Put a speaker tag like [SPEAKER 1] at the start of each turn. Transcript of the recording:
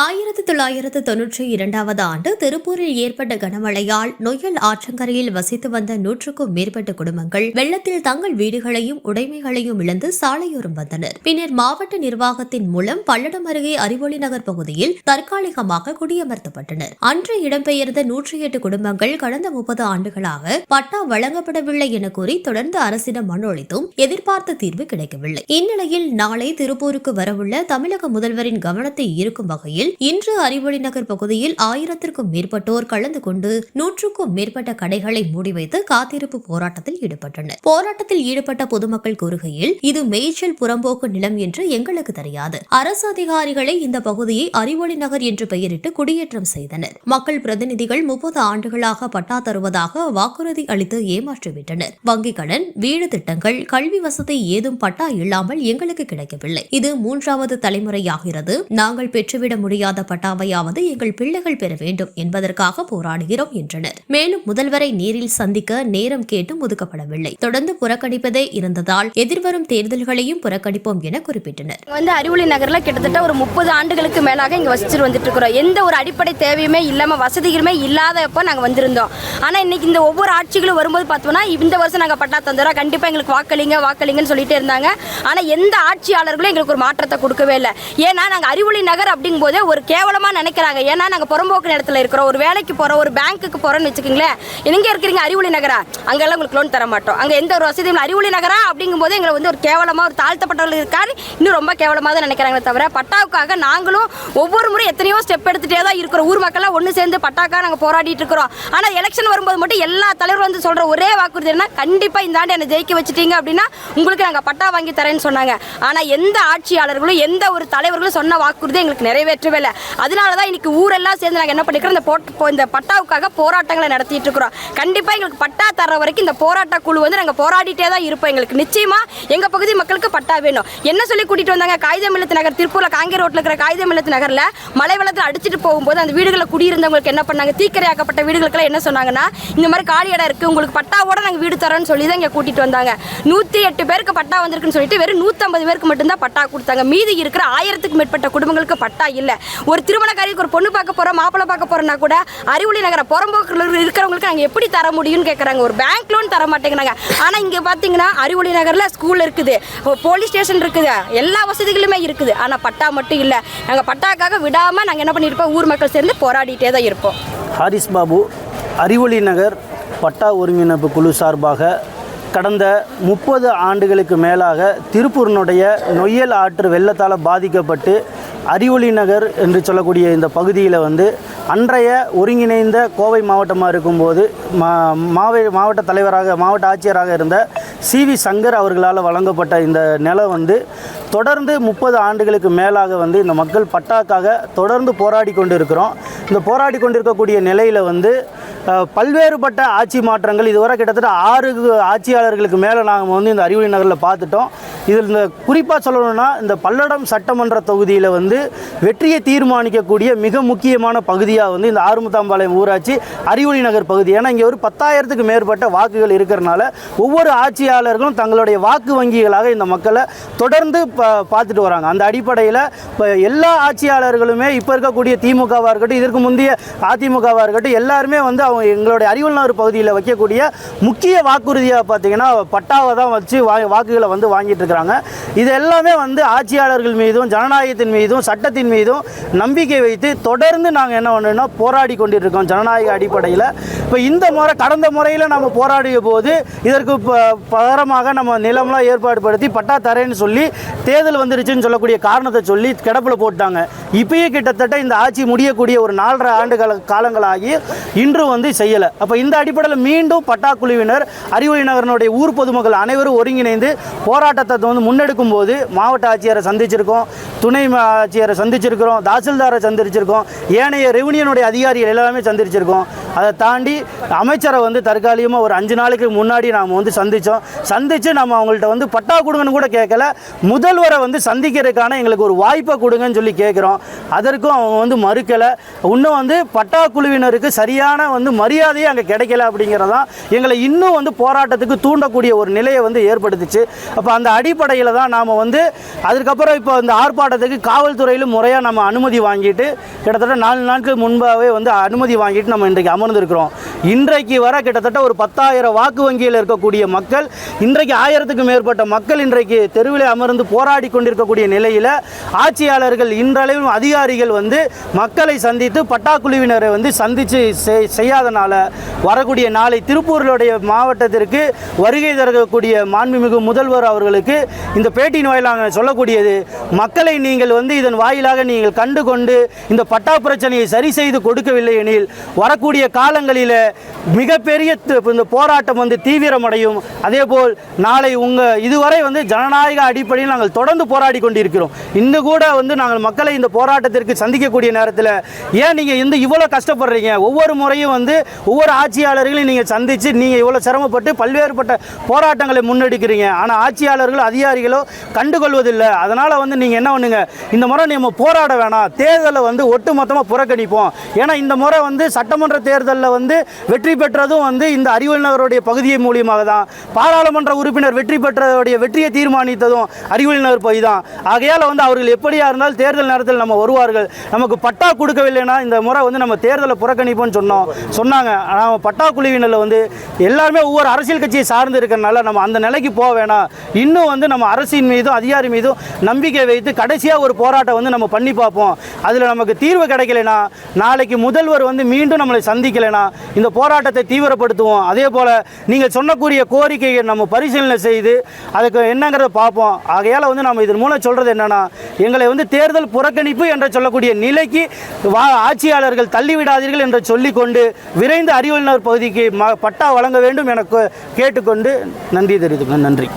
[SPEAKER 1] ஆயிரத்து தொள்ளாயிரத்து தொன்னூற்றி இரண்டாவது ஆண்டு திருப்பூரில் ஏற்பட்ட கனமழையால் நொயல் ஆற்றங்கரையில் வசித்து வந்த நூற்றுக்கும் மேற்பட்ட குடும்பங்கள் வெள்ளத்தில் தங்கள் வீடுகளையும் உடைமைகளையும் இழந்து சாலையோரம் வந்தனர். பின்னர் மாவட்ட நிர்வாகத்தின் மூலம் பல்லடம் அருகே அறிவொளி நகர் பகுதியில் தற்காலிகமாக குடியமர்த்தப்பட்டனர். அன்று இடம்பெயர்ந்த நூற்றி எட்டு குடும்பங்கள் கடந்த முப்பது ஆண்டுகளாக பட்டா வழங்கப்படவில்லை என கூறி தொடர்ந்து அரசிடம் மனு அளித்தும் எதிர்பார்த்த தீர்வு கிடைக்கவில்லை. இந்நிலையில் நாளை திருப்பூருக்கு வரவுள்ள தமிழக முதல்வரின் கவனத்தை ஈர்க்கும் வகையில் இன்று அறிவொளி நகர் பகுதியில் ஆயிரத்திற்கும் மேற்பட்டோர் கலந்து கொண்டு நூற்றுக்கும் மேற்பட்ட கடைகளை மூடி வைத்து காத்திருப்பு போராட்டத்தில் ஈடுபட்டனர். போராட்டத்தில் ஈடுபட்ட பொதுமக்கள் கூறுகையில் இது மேய்ச்சல் புறம்போக்கு நிலம் என்று எங்களுக்கு தெரியாது. அரசு அதிகாரிகளை இந்த பகுதியை அறிவொளி நகர் என்று பெயரிட்டு குடியேற்றம் செய்தனர். மக்கள் பிரதிநிதிகள் முப்பது ஆண்டுகளாக பட்டா தருவதாக வாக்குறுதி அளித்து ஏமாற்றிவிட்டனர். வங்கிக் கடன் வீடு திட்டங்கள் கல்வி வசதி ஏதும் பட்டா இல்லாமல் எங்களுக்கு கிடைக்கவில்லை. இது மூன்றாவது தலைமுறையாகிறது. நாங்கள் பெற்றுவிட முடியும் முடியாத பட்டாவையாவது எங்கள் பிள்ளைகள் பெற வேண்டும் என்பதற்காக போராடுகிறோம் என்றனர். மேலும் முதல்வரை நேரில் சந்திக்க நேரம் கேட்டும் ஒதுக்கப்படவில்லை. தொடர்ந்து புறக்கணிப்பதே இருந்ததால் எதிர்வரும் தேர்தல்களையும் புறக்கணிப்போம் என குறிப்பிட்டனர்.
[SPEAKER 2] வந்து அறிவொளி நகரில் கிட்டத்தட்ட ஒரு முப்பது ஆண்டுகளுக்கு மேலாக இங்க வசிச்சுட்டு வந்துட்டு இருக்கிறோம் எந்த ஒரு அடிப்படை தேவையுமே இல்லாம வசதிகளுமே இல்லாதப்போ நாங்க வந்திருந்தோம். ஆனா இன்னைக்கு இந்த ஒவ்வொரு ஆட்சிகளும் வரும்போது பார்த்தோம்னா இந்த வருஷம் நாங்க பட்டா தந்துடுறோம் கண்டிப்பா எங்களுக்கு வாக்களிங்க வாக்களிங்கன்னு சொல்லிட்டே இருந்தாங்க. ஆனால் எந்த ஆட்சியாளர்களும் எங்களுக்கு ஒரு மாற்றத்தை கொடுக்கவே இல்லை. ஏன்னா நாங்கள் அறிவொளி நகர் ஒரு கேவலமாக நினைக்கிறாங்க. ஏன்னா நாங்கள் புறம்போக்கு இடத்துல இருக்கிறோம். ஒரு வேலைக்கு போகிறோம் ஒரு பேங்க்குக்கு போகிறோம்னு வச்சுக்கோங்களேன். எங்கே இருக்கிறீங்க அறிவுளி நகரா? அங்கெல்லாம் உங்களுக்கு லோன் தர மாட்டோம். அங்கே எந்த ஒரு வசதியும் அறிவுளி நகரா? நகரா அப்படிங்கும்போது எங்களை வந்து ஒரு கேவலமாக ஒரு தாழ்த்தப்பட்டவர்கள் இருக்காரு. இன்னும் ரொம்ப கேவலமாக தான் நினைக்கிறாங்களே தவிர பட்டாவுக்காக நாங்களும் ஒவ்வொரு முறை எத்தனையோ ஸ்டெப் எடுத்துகிட்டே தான் இருக்கிறோம். ஊர் மக்கள்லாம் ஒன்று சேர்ந்து பட்டாக்காக நாங்கள் போராடிட்டு இருக்கிறோம். ஆனால் எலெக்ஷன் வரும்போது மட்டும் எல்லா தலைவரும் வந்து சொல்கிற ஒரே வாக்குறுதி என்ன கண்டிப்பாக இந்த ஆண்டு என்னை ஜெயிக்க வச்சுட்டீங்க அப்படின்னா உங்களுக்கு நாங்கள் பட்டா வாங்கி தரேன்னு சொன்னாங்க. ஆனால் எந்த ஆட்சியாளர்களும் எந்த ஒரு தலைவர்களும் சொன்ன வாக்குறுதி எங்களுக்கு நிறைவேற்றவே இல்லை. அதனால தான் இன்னைக்கு ஊரெல்லாம் சேர்ந்து நாங்கள் என்ன பண்ணிக்கிறோம்? இந்த போட் போ- இந்த பட்டாவுக்காக போராட்டங்களை நடத்திட்டு இருக்கிறோம். கண்டிப்பாக எங்களுக்கு பட்டா தர வரைக்கும் இந்த போராட்ட குழு வந்து நாங்கள் போராடிட்டே தான் இருப்போம் எங்களுக்கு. நிச்சயமாக எங்கள் பகுதி மக்களுக்கு பட்டா வேணும். என்ன சொல்லி கூட்டிட்டு வந்தாங்க? காகிதமில்லத்து நகர் திருப்பூரில் காங்கே ரோட்டில் இருக்கிற காகிதமில்லத்து நகரில் நகர்ல மழை வெள்ளத்தில் போகும்போது அந்த வீடுகளில் குடியிருந்தவங்களுக்கு என்ன பண்ணாங்க? தீக்கரையாக்கப்பட்ட வீடுகளுக்கெல்லாம் என்ன சொன்னாங்கன்னா இந்த மாதிரி காலி இடம் இருக்குது உங்களுக்கு பட்டாவோட நாங்கள் வீடு தரோன்னு சொல்லி தான் இங்கே கூட்டிட்டு வந்தாங்க. நூற்றி எட்டு பேருக்கு பட்டா வந்திருக்குன்னு சொல்லிட்டு வெறும் நூற்றம்பது பேருக்கு மட்டும்தான் பட்டா கொடுத்தாங்க. மீதி இருக்கிற ஆயிரத்துக்கு மேற்பட்ட குடும்பங்களுக்கு பட்டா இல்லை. ஒரு திருமணக்காரிக்கு ஒரு பொண்ணு பார்க்க போகிறோம் மாப்பிள்ளை பார்க்க போகிறோம்னா கூட அறிவுளி நகர புறம்போக்கில் இருக்கிறவங்களுக்கு நாங்கள் எப்படி தர முடியும்னு கேட்குறாங்க ஒரு பேங்க் லோன் தர மாட்டேங்கிறாங்க. ஆனால் இங்கே பார்த்தீங்கன்னா அறிவுளி நகரில் ஸ்கூல் இருக்குது. போலீஸ் ஸ்டேஷன் இருக்குது. எல்லா வசதிகளுமே இருக்குது. ஆனால் பட்டா மட்டும் இல்லை. நாங்கள் பட்டாக்காக விடாமல் நாங்கள் என்ன பண்ணியிருப்போம் ஊர் மக்கள் சேர்ந்து போராடிட்டே தான் இருப்போம்.
[SPEAKER 3] ஹாரிஸ் பாபு அறிவொளி நகர் பட்டா ஒருங்கிணைப்பு குழு சார்பாக கடந்த முப்பது ஆண்டுகளுக்கு மேலாக திருப்பூரினுடைய நொய்யல் ஆற்று வெள்ளத்தால் பாதிக்கப்பட்டு அறிவொளி நகர் என்று சொல்லக்கூடிய இந்த பகுதியில் வந்து அன்றைய ஒருங்கிணைந்த கோவை மாவட்டமாக இருக்கும்போது மா மாவ மாவட்ட தலைவராக மாவட்ட ஆட்சியராக இருந்த சி வி சங்கர் அவர்களால் வழங்கப்பட்ட இந்த நிலம் வந்து தொடர்ந்து முப்பது ஆண்டுகளுக்கு மேலாக வந்து இந்த மக்கள் பட்டாக்காக தொடர்ந்து போராடி கொண்டு இருக்கிறோம் இந்த போராடி கொண்டிருக்கக்கூடிய நிலையில் வந்து பல்வேறுபட்ட ஆட்சி மாற்றங்கள் இதுவரை கிட்டத்தட்ட ஆறு ஆட்சியாளர்களுக்கு மேலே நாங்கள் வந்து இந்த அறிவொளி நகரில் பார்த்துட்டோம். இதில் இந்த குறிப்பாக சொல்லணும்னா இந்த பல்லடம் சட்டமன்ற தொகுதியில் வந்து வெற்றியை தீர்மானிக்கக்கூடிய மிக முக்கியமான பகுதியாக வந்து இந்த ஆறுமுத்தாம்பாளையம் ஊராட்சி அறிவொளி நகர் பகுதி. ஏன்னா இங்கே ஒரு பத்தாயிரத்துக்கு மேற்பட்ட வாக்குகள் இருக்கிறனால ஒவ்வொரு ஆட்சியாளர்களும் தங்களுடைய வாக்கு வங்கிகளாக இந்த மக்களை தொடர்ந்து பார்த்துட்டு வராங்க. அந்த அடிப்படையில் இப்போ எல்லா ஆட்சியாளர்களுமே இப்போ இருக்கக்கூடிய திமுகவாக இருக்கட்டும் இதற்கு முந்தைய அதிமுகவாக இருக்கட்டும் எல்லாருமே வந்து அவங்க எங்களுடைய அறிவொளி நகர் பகுதியில் வைக்கக்கூடிய முக்கிய வாக்குறுதியாக பார்த்தீங்கன்னா பட்டாவை தான் வச்சு வா வாக்குகளை வந்து வாங்கிட்டு இருக்கிறாங்க. இது எல்லாமே வந்து ஆட்சியாளர்கள் மீதும் ஜனநாயகத்தின் மீதும் சட்டத்தின் மீதும் நம்பிக்கை வைத்து தொடர்ந்து நாங்கள் என்ன பண்ணோம்னா போராடி கொண்டிருக்கோம் ஜனநாயக அடிப்படையில். இப்போ இந்த முறை கடந்த முறையில் நம்ம போராடிய போது இதற்கு பகரமாக நம்ம நிலம்லாம் ஏற்பாடு படுத்தி பட்டா தரேன்னு சொல்லி தேர்தல் வந்துருச்சுன்னு சொல்லக்கூடிய காரணத்தை சொல்லி கிடப்பில் போட்டாங்க. இப்பயே கிட்டத்தட்ட இந்த ஆட்சி முடியக்கூடிய ஒரு நாலரை ஆண்டு கால காலங்களாகி இன்று வந்து செய்யலை. அப்போ இந்த அடிப்படையில் மீண்டும் பட்டா குழுவினர் அறிவொளி நகரனுடைய ஊர் பொதுமக்கள் அனைவரும் ஒருங்கிணைந்து போராட்டத்தை வந்து முன்னெடுக்கும் போது மாவட்ட ஆட்சியரை சந்திச்சிருக்கோம் துணை ஆட்சியரை சந்திச்சிருக்கிறோம் தாசில்தாரை சந்திச்சிருக்கோம் ஏனைய ரெவன்யூனுடைய அதிகாரிகள் எல்லாமே சந்திச்சிருக்கோம். அதை தாண்டி அமைச்சரை வந்து தற்காலிகமாக ஒரு அஞ்சு நாளைக்கு முன்னாடி நாம் வந்து சந்தித்தோம் சந்தித்து நம்ம அவங்கள்ட்ட வந்து பட்டா கொடுங்கன்னு கூட கேட்கல. முதல்வரை வந்து சந்திக்கிறதுக்கான எங்களுக்கு ஒரு வாய்ப்பை கொடுங்கன்னு சொல்லி கேட்குறோம். அதற்கும் அவங்க வந்து மறுக்கலை. இன்னும் வந்து பட்டா குழுவினருக்கு சரியான வந்து மரியாதையே அங்கே கிடைக்கல அப்படிங்கிறதான் எங்களை இன்னும் வந்து போராட்டத்துக்கு தூண்டக்கூடிய ஒரு நிலையை வந்து ஏற்படுத்துச்சு. அப்போ அந்த அடி அடிப்படையில் தான் நாம் வந்து அதுக்கப்புறம் இப்போ இந்த ஆர்ப்பாட்டத்துக்கு காவல்துறையிலும் முறையாக நம்ம அனுமதி வாங்கிட்டு கிட்டத்தட்ட நாலு நாட்கள் முன்பாகவே வந்து அனுமதி வாங்கிட்டு நம்ம இன்றைக்கு அமர்ந்திருக்கிறோம். இன்றைக்கு வர கிட்டத்தட்ட ஒரு பத்தாயிரம் வாக்கு வங்கியில் இருக்கக்கூடிய மக்கள் இன்றைக்கு ஆயிரத்துக்கு மேற்பட்ட மக்கள் இன்றைக்கு தெருவில் அமர்ந்து போராடி கொண்டிருக்கக்கூடிய நிலையில் ஆட்சியாளர்கள் இன்றளவும் அதிகாரிகள் வந்து மக்களை சந்தித்து பட்டாக்குழுவினரை வந்து சந்தித்து செய்- செய்யாதனால வரக்கூடிய நாளை திருப்பூருடைய மாவட்டத்திற்கு வருகை தரக்கூடிய மாண்புமிகு முதல்வர் அவர்களுக்கு இந்த பேட்டியின் வாயிலாக சொல்லக்கூடியது மக்களை நீங்கள் வந்து இதன் வாயிலாக நீங்கள் கண்டு கொண்டு இந்த பட்டா பிரச்சனையை சரி செய்து கொடுக்கவில்லை எனில் வரக்கூடிய காலங்களில் மிகப்பெரிய இந்த போராட்டம் வந்து தீவிரமடையும். அதேபோல் நாளை உங்கள் இதுவரை வந்து ஜனநாயக அடிப்படையில் நாங்கள் தொடர்ந்து போராடி கொண்டிருக்கிறோம். இன்னும் கூட வந்து நாங்கள் மக்களை இந்த போராட்டத்திற்கு சந்திக்கக்கூடிய நேரத்தில் ஏன் நீங்கள் இந்த இவ்வளோ கஷ்டப்படுறீங்க? ஒவ்வொரு முறையும் வந்து ஒவ்வொரு ஆட்சியாளர்களையும் நீங்கள் சந்தித்து நீங்கள் இவ்வளோ சிரமப்பட்டு பல்வேறுபட்ட போராட்டங்களை முன்னெடுக்கிறீங்க. ஆனால் ஆட்சியாளர்களோ அதிகாரிகளோ கண்டுகொள்வதில்லை. அதனால் வந்து நீங்கள் என்ன பண்ணுங்க? இந்த முறை நம்ம போராட வேணாம். தேர்தலை வந்து ஒட்டுமொத்தமாக புறக்கணிப்போம். ஏன்னா இந்த முறை வந்து சட்டமன்ற தேர்தலில் வந்து வெற்றி பெற்றதும் வந்து இந்த அறிவல் நகருடைய பகுதியை மூலியமாக தான். பாராளுமன்ற உறுப்பினர் வெற்றி பெற்றதுடைய வெற்றியை தீர்மானித்ததும் அறிவல் நகர் பகுதி தான். ஆகையால் வந்து அவர்கள் எப்படியா இருந்தாலும் தேர்தல் நேரத்தில் நம்ம வருவார்கள். நமக்கு பட்டா கொடுக்கவில்லைன்னா இந்த முறை வந்து நம்ம தேர்தலை புறக்கணிப்போம்னு சொன்னோம். சொன்னாங்க. ஆனால் பட்டா குழுவினரில் வந்து எல்லாருமே ஒவ்வொரு அரசியல் கட்சியை சார்ந்து இருக்கிறனால நம்ம அந்த நிலைக்கு போக வேணாம். இன்னும் வந்து நம்ம அரசின் மீதும் அதிகாரி மீதும் நம்பிக்கை வைத்து கடைசியாக ஒரு போராட்டம் வந்து நம்ம பண்ணி பார்ப்போம். அதில் நமக்கு தீர்வு கிடைக்கலைனா நாளைக்கு முதல்வர் வந்து மீண்டும் நம்மளை சந்திக்கலைனா இந்த போராட்டத்தை தீவிரப்படுத்துவோம். அதே போல் நீங்கள் சொன்னக்கூடிய கோரிக்கையை நம்ம பரிசீலனை செய்து அதுக்கு என்னங்கிறத பார்ப்போம். ஆகையால் வந்து நம்ம இதன் மூலம் சொல்கிறது என்னென்னா எங்களை வந்து தேர்தல் புறக்கணிப்பு என்று சொல்லக்கூடிய நிலைக்கு வா ஆட்சியாளர்கள் தள்ளிவிடாதீர்கள் என்று சொல்லிக்கொண்டு விரைந்து அறிவுறுநர் பகுதிக்கு ம பட்டா வழங்க வேண்டும் என கேட்டுக்கொண்டு நன்றி தெரிவித்துக்கிறேன் நன்றி.